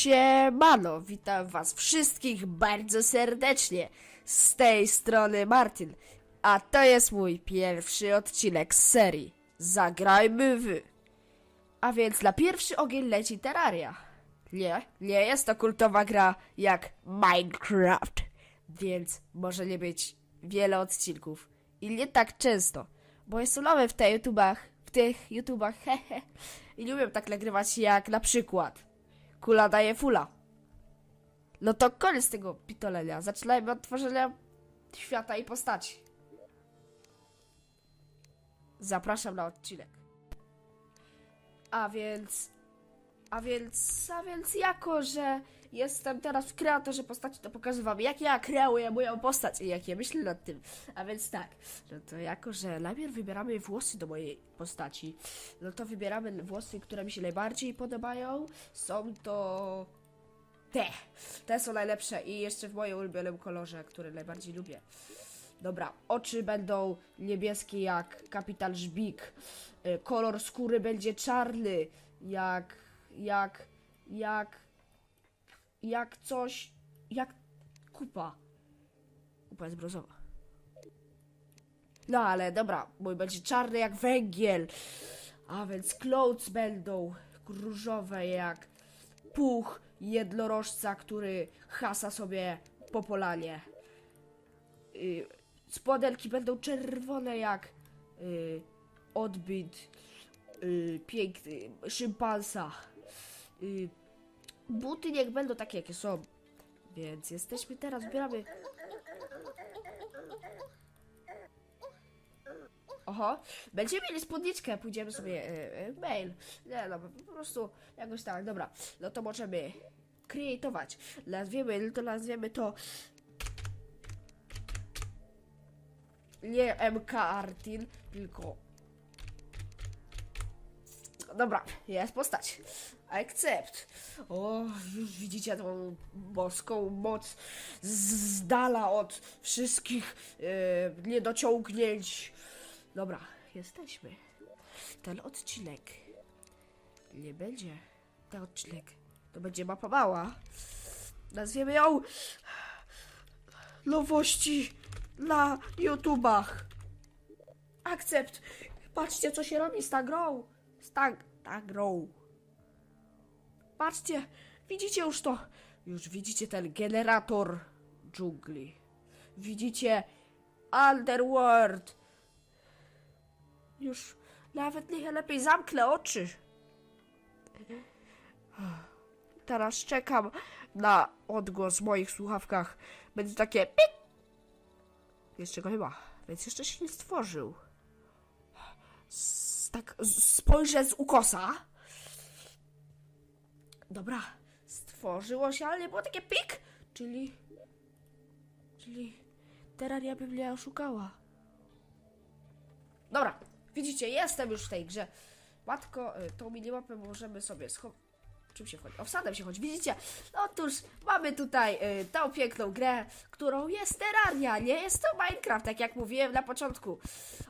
Siemano, witam was wszystkich bardzo serdecznie. Z tej strony Martin, a to jest mój pierwszy odcinek z serii Zagrajmy w. A więc na pierwszy ogień leci Terraria. Nie, nie jest to kultowa gra jak Minecraft, więc może nie być wiele odcinków. I nie tak często, bo jestem nowy w tych YouTubach, w tych YouTubach, hehe. I nie umiem tak nagrywać jak na przykład Kula daje fula. No to koniec tego pitolenia. Zaczynajmy od tworzenia świata i postaci. Zapraszam na odcinek. A więc... A więc... A więc jako, że jestem teraz w kreatorze postaci, to pokażę wam, jak ja kreuję moją postać i jak ja myślę nad tym. A więc tak, no to jako, że najpierw wybieramy włosy do mojej postaci, no to wybieramy włosy, które mi się najbardziej podobają. Są to... Te. Te są najlepsze i jeszcze w moim ulubionym kolorze, który najbardziej lubię. Dobra, oczy będą niebieskie jak kapitan Żbik. Y, Kolor skóry będzie czarny jak... jak... jak... jak coś... jak kupa. Kupa jest brązowa. No ale dobra, mój będzie czarny jak węgiel. A więc clothes będą różowe jak puch jednorożca, który hasa sobie po polanie. Y, spodenki będą czerwone jak y, odbyt y, piękny szympansa. Buty niech będą takie, jakie są. Więc jesteśmy teraz, zbieramy... Oho, będziemy mieli spódniczkę, pójdziemy sobie e, e, mail. Nie no, po prostu jakoś tak, dobra. No to możemy creatować. Nazwiemy, to nazwiemy to nie MK Artin, tylko Dobra, jest postać. Accept. O, już widzicie tą boską moc z dala od wszystkich e, niedociągnięć. Dobra, jesteśmy. Ten odcinek nie będzie. Ten odcinek to będzie mapa mała. Nazwiemy ją nowości na YouTubach. Akcept. Patrzcie, co się robi z tą grą. Z ta, ta grą. Patrzcie, widzicie już to. Już widzicie ten generator dżungli. Widzicie Underworld. Już nawet niech lepiej zamknę oczy. Teraz czekam na odgłos w moich słuchawkach. Będzie takie pik. Jeszcze go nie ma, więc jeszcze się nie stworzył. Tak spojrzę z ukosa. Dobra, stworzyło się, ale nie było takie pik, czyli... Czyli Terraria mnie oszukała. Dobra, widzicie, jestem już w tej grze. Matko, y, tą minimapę możemy sobie schować. Czym się wchodzi? Owsadem się chodzi. Widzicie? Otóż mamy tutaj y, tą piękną grę, którą jest Terraria, nie jest to Minecraft, tak jak mówiłem na początku.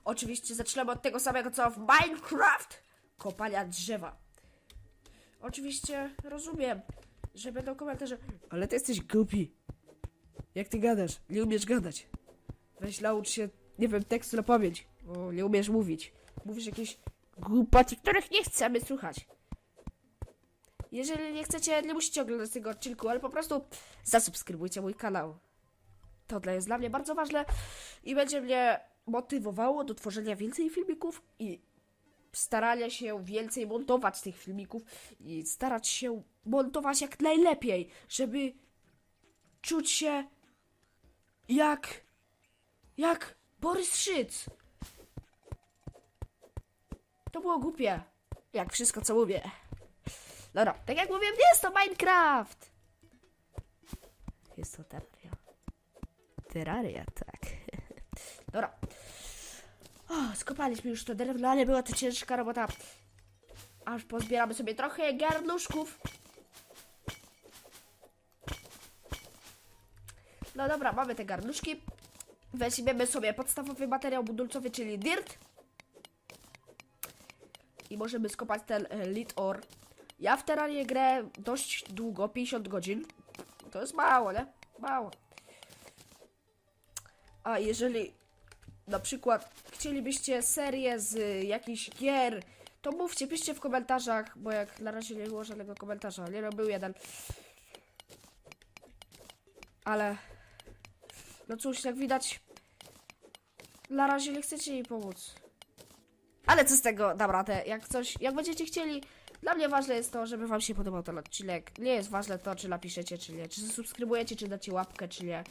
Oczywiście zaczynamy od tego samego co w Minecraft. Kopania drzewa. Oczywiście rozumiem, że będą komentarze. Ale ty jesteś głupi. Jak ty gadasz? Nie umiesz gadać. Weź naucz się, nie wiem, tekstu na pamięć, nie umiesz mówić. Mówisz jakieś głupoty, których nie chcemy słuchać. Jeżeli nie chcecie, nie musicie oglądać tego odcinku, ale po prostu zasubskrybujcie mój kanał. To dla jest dla mnie bardzo ważne i będzie mnie motywowało do tworzenia więcej filmików i starania się więcej montować tych filmików i starać się montować jak najlepiej, żeby czuć się jak jak Borys Szyc. To było głupie, jak wszystko co mówię. Dobra, tak jak mówiłem, jest to Minecraft! Jest to Terraria. Terraria, tak. Dobra. O, skopaliśmy już to drewno, ale była to ciężka robota. Aż pozbieramy sobie trochę garnuszków. No dobra, mamy te garnuszki. Weźmiemy sobie podstawowy materiał budulcowy, czyli dirt. I możemy skopać ten e, lit ore. Ja w Terrarię grę dość długo, 50 godzin. To jest mało, nie? Mało. A jeżeli na przykład chcielibyście serię z jakichś gier, to mówcie, piszcie w komentarzach, bo jak na razie nie było żadnego komentarza, nie no, był jeden. Ale, no cóż, jak widać, na razie nie chcecie jej pomóc. Ale co z tego, dam radę, jak coś, jak będziecie chcieli, dla mnie ważne jest to, żeby wam się podobał ten odcinek. Nie jest ważne to, czy napiszecie, czy nie, czy zasubskrybujecie, czy dacie łapkę, czy nie.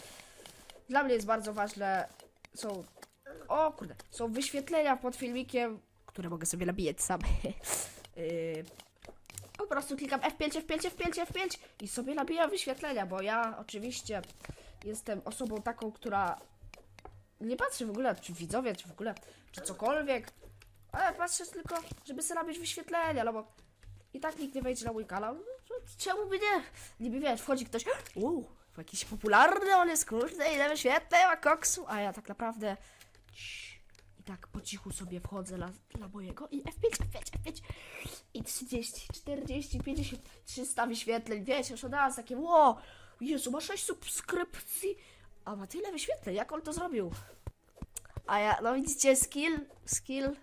Dla mnie jest bardzo ważne, są, o kurde, są wyświetlenia pod filmikiem, które mogę sobie nabijać sam. Yy, po prostu klikam F5, F5, F5, F5 i sobie nabijam wyświetlenia, bo ja oczywiście jestem osobą taką, która nie patrzy w ogóle, czy widzowie, czy w ogóle, czy cokolwiek, ale patrzę tylko, żeby sobie nabić wyświetlenia, no bo i tak nikt nie wejdzie na mój kanał. No, czemu by nie? Niby wiesz, wchodzi ktoś, uuu, jakiś popularny, on jest kurde, ile wyświetleń ma koksu, a ja tak naprawdę i tak po cichu sobie wchodzę na, na mojego i F5, F5, F5 i 30, 40, 50, 300 wyświetleń, wiecie, już od razu takie, ło, Jezu, ma 6 subskrypcji, a ma tyle wyświetleń, jak on to zrobił? A ja, no widzicie, skill, skill.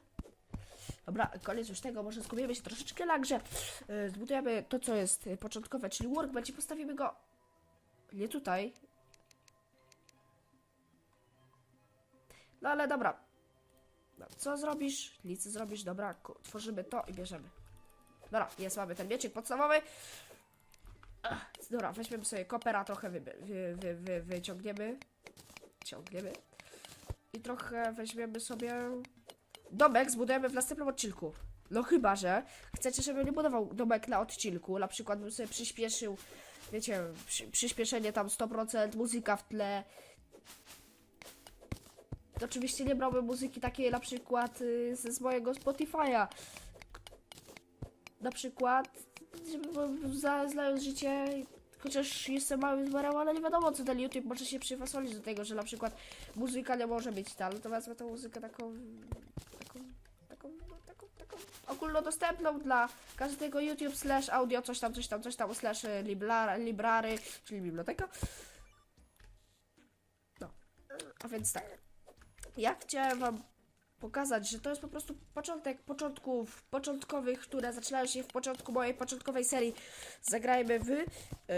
Dobra, koniec już tego, może skupimy się troszeczkę na grze. Yy, Zbudujemy to, co jest y, początkowe, czyli workbench i postawimy go nie tutaj. No ale dobra. No, co zrobisz? Nic zrobisz, dobra, tworzymy to i bierzemy. Dobra, jest, mamy ten mieczek podstawowy. Dobra, weźmiemy sobie kopera, trochę wy, wy, wy, wy, wyciągniemy. Ciągniemy. I trochę weźmiemy sobie domek, zbudujemy w następnym odcinku. No chyba, że chcecie, żebym nie budował domek na odcinku. Na przykład bym sobie przyspieszył, wiecie, przy, przyspieszenie tam 100%, muzyka w tle. Oczywiście nie brałbym muzyki takiej na przykład y, z, z mojego Spotify'a. Na przykład, żeby znając życie, chociaż jestem małym zborem, ale nie wiadomo co ten YouTube może się przywasolić do tego, że na przykład muzyka nie może być tam, to wezmę tą muzykę taką ogólnodostępną dla każdego YouTube slash audio, coś tam, coś tam, coś tam, slash y, libra, library, czyli biblioteka. No, a więc tak. Ja chciałem wam pokazać, że to jest po prostu początek początków początkowych, które zaczynają się w początku mojej początkowej serii Zagrajmy wy.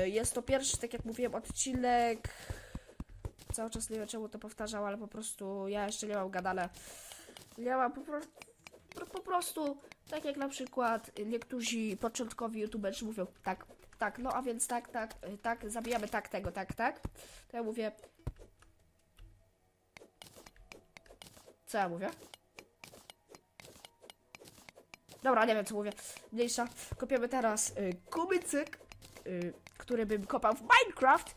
Jest to pierwszy, tak jak mówiłem, odcinek. Cały czas nie wiem czemu to powtarzał, ale po prostu ja jeszcze nie mam gadane. Nie mam po prostu. Po prostu, tak jak na przykład niektórzy początkowi youtuberzy mówią, tak, tak, no a więc tak, tak, y, tak, zabijamy tak tego, tak, tak. To ja mówię. Co ja mówię? Dobra, nie wiem co mówię. Mniejsza. Kopiemy teraz y, kubycyk, y, który bym kopał w Minecraft,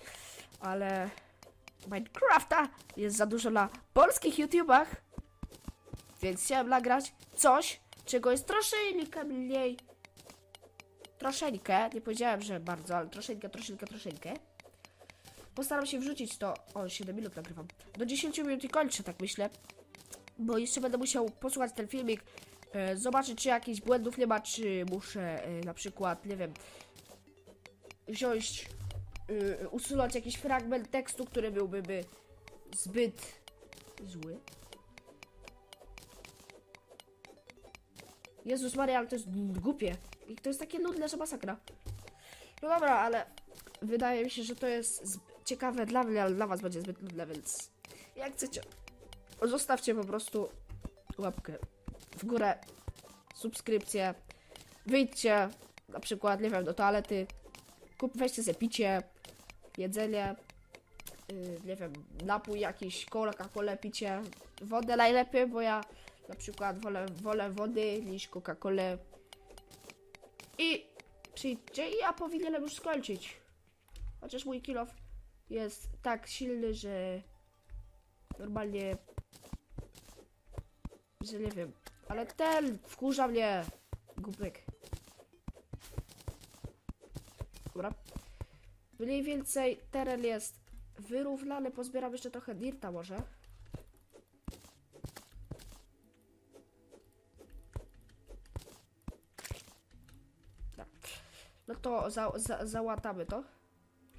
ale Minecrafta jest za dużo na polskich YouTubach, więc chciałem nagrać coś, czego jest troszeczkę mniej. Troszeczkę, nie powiedziałem, że bardzo, ale troszeczkę, troszeczkę, troszeczkę. Postaram się wrzucić to. O, 7 minut nagrywam. Do 10 minut i kończę, tak myślę. Bo jeszcze będę musiał posłuchać ten filmik, e, zobaczyć, czy jakichś błędów nie ma, czy muszę e, na przykład, nie wiem, wziąć, e, usunąć jakiś fragment tekstu, który byłby by zbyt zły. Jezus Maria, ale to jest głupie. I to jest takie nudne, że masakra. No dobra, ale wydaje mi się, że to jest ciekawe dla mnie, ale dla was będzie zbyt nudne, więc jak chcecie, zostawcie po prostu łapkę w górę, subskrypcję, wyjdźcie na przykład, nie wiem, do toalety, kup, weźcie sobie picie, jedzenie, yy, nie wiem, napój jakiś, Coca-Colę picie, wodę najlepiej, bo ja na przykład wolę, wolę wody niż Coca-Colę i przyjdźcie i ja powinienem już skończyć. Chociaż mój kilof jest tak silny, że normalnie że nie wiem, ale ten wkurza mnie. Głupek. Dobra. Mniej więcej teren jest wyrównany, pozbieram jeszcze trochę dirta może. Tak. to za, za, załatamy to.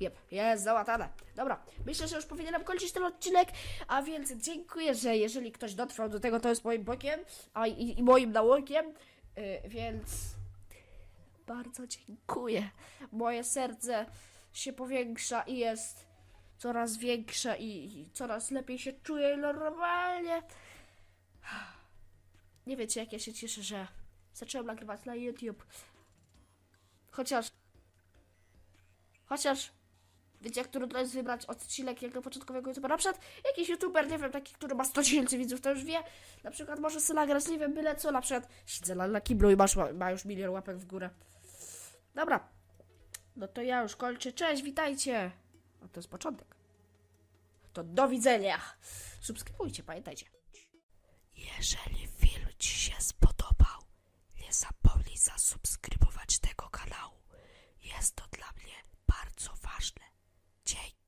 Jep, jest załatane. Dobra, myślę, że już powinienem kończyć ten odcinek, a więc dziękuję, że jeżeli ktoś dotrwał do tego, to jest moim bokiem, a i, i moim nałokiem, yy, więc bardzo dziękuję. Moje serce się powiększa i jest coraz większe i, i coraz lepiej się czuję normalnie. Nie wiecie, jak ja się cieszę, że zacząłem nagrywać na YouTube. Chociaż. Chociaż. Wiecie, jak trudno jest wybrać odcinek do początkowego YouTube'a? Na przykład jakiś YouTuber, nie wiem, taki, który ma 100 tysięcy widzów, to już wie. Na przykład może sobie nagrać, nie wiem, byle co. Na przykład siedzę na, na kiblu i masz, ma już milion łapek w górę. Dobra. No to ja już kończę. Cześć, witajcie. A to jest początek. To do widzenia. Subskrybujcie, pamiętajcie. Jeżeli film Ci się zapomnij zasubskrybować tego kanału. Jest to dla mnie bardzo ważne. Dzięki.